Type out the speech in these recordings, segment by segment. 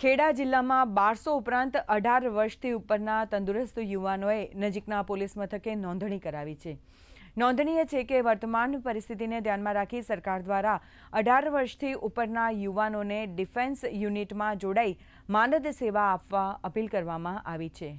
ખેડા જિલ્લામાં બારસો ઉપરાંત અઢાર વર્ષથી ઉપરના તંદુરસ્ત યુવાનોએ નજીકના પોલીસ મથકે નોંધણી કરાવી છે. નોંધનીય છે કે વર્તમાન પરિસ્થિતિને ધ્યાનમાં રાખી સરકાર દ્વારા અઢાર વર્ષથી ઉપરના યુવાનોને ડિફેન્સ યુનિટમાં જોડાઈ માનદ સેવા આપવા અપીલ કરવામાં આવી છે.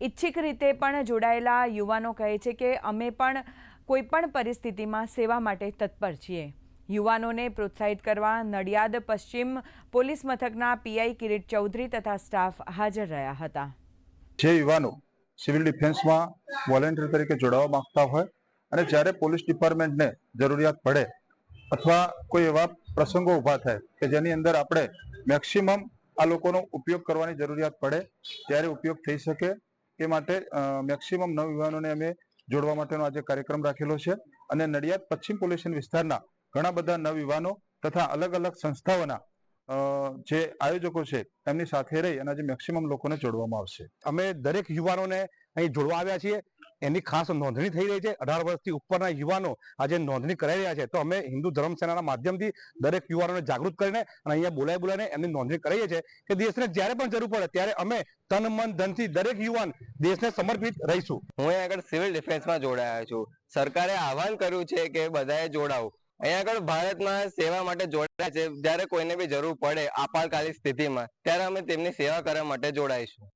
ઈચ્છિક રીતે પણ જોડાયેલા યુવાનો કહે છે કે અમે પણ કોઈપણ પરિસ્થિતિમાં સેવા માટે તત્પર છીએ. યુવાનોને પ્રોત્સાહિત કરવા નડિયાદ પશ્ચિમ પોલીસ મથકના પીઆઈ કિરીટ ચૌધરી તથા સ્ટાફ હાજર રહ્યા હતા. જે યુવાનો સિવિલ ડિફેન્સમાં વોલેન્ટિયર તરીકે જોડાવા માંગતા હોય અને જ્યારે પોલીસ ડિપાર્ટમેન્ટને જરૂરિયાત પડે અથવા કોઈ એવા પ્રસંગો ઊભા થાય કે જેની અંદર આપણે મેક્સિમમ આ લોકોનો ઉપયોગ કરવાની જરૂરિયાત પડે, ત્યારે ઉપયોગ થઈ શકે એ માટે મેક્સિમમ નવ યુવાનોને અમે જોડવા માટેનો આજે કાર્યક્રમ રાખેલો છે. અને નડિયાદ પશ્ચિમ પોલીસ વિસ્તારના ઘણા બધા નવયુવાનો તથા અલગ અલગ સંસ્થાઓના જે આયોજકો છે એમની સાથે રહી અને આજે મેક્સિમમ લોકોને જોડવામાં આવશે. અમે દરેક યુવાનોને અહીં જોડવા આવ્યા છીએ. એની ખાસ નોંધણી થઈ રહી છે. અઢાર વર્ષથી ઉપરના યુવાનો આજે નોંધણી કરાઈ રહ્યા છે. તો અમે હિન્દુ ધર્મ સેનાના માધ્યમથી દરેક યુવાનોને જાગૃત કરીને અને અહીંયા બોલાય બોલાઈને એમની નોંધણી કરાઈએ છીએ કે દેશને જ્યારે પણ જરૂર પડે ત્યારે અમે તન મન ધનથી દરેક યુવાન દેશને સમર્પિત રહીશું. હું અહીંયા આગળ સિવિલ ડિફેન્સમાં જોડાયા છું. સરકારે આહવાન કર્યું છે કે બધાએ જોડાવું. અહીંયા આગળ ભારતમાં સેવા માટે જોડાયા છે. જ્યારે કોઈને બી જરૂર પડે, આપાતકાલીન સ્થિતિમાં, ત્યારે અમે તેમની સેવા કરવા માટે જોડાઈશું.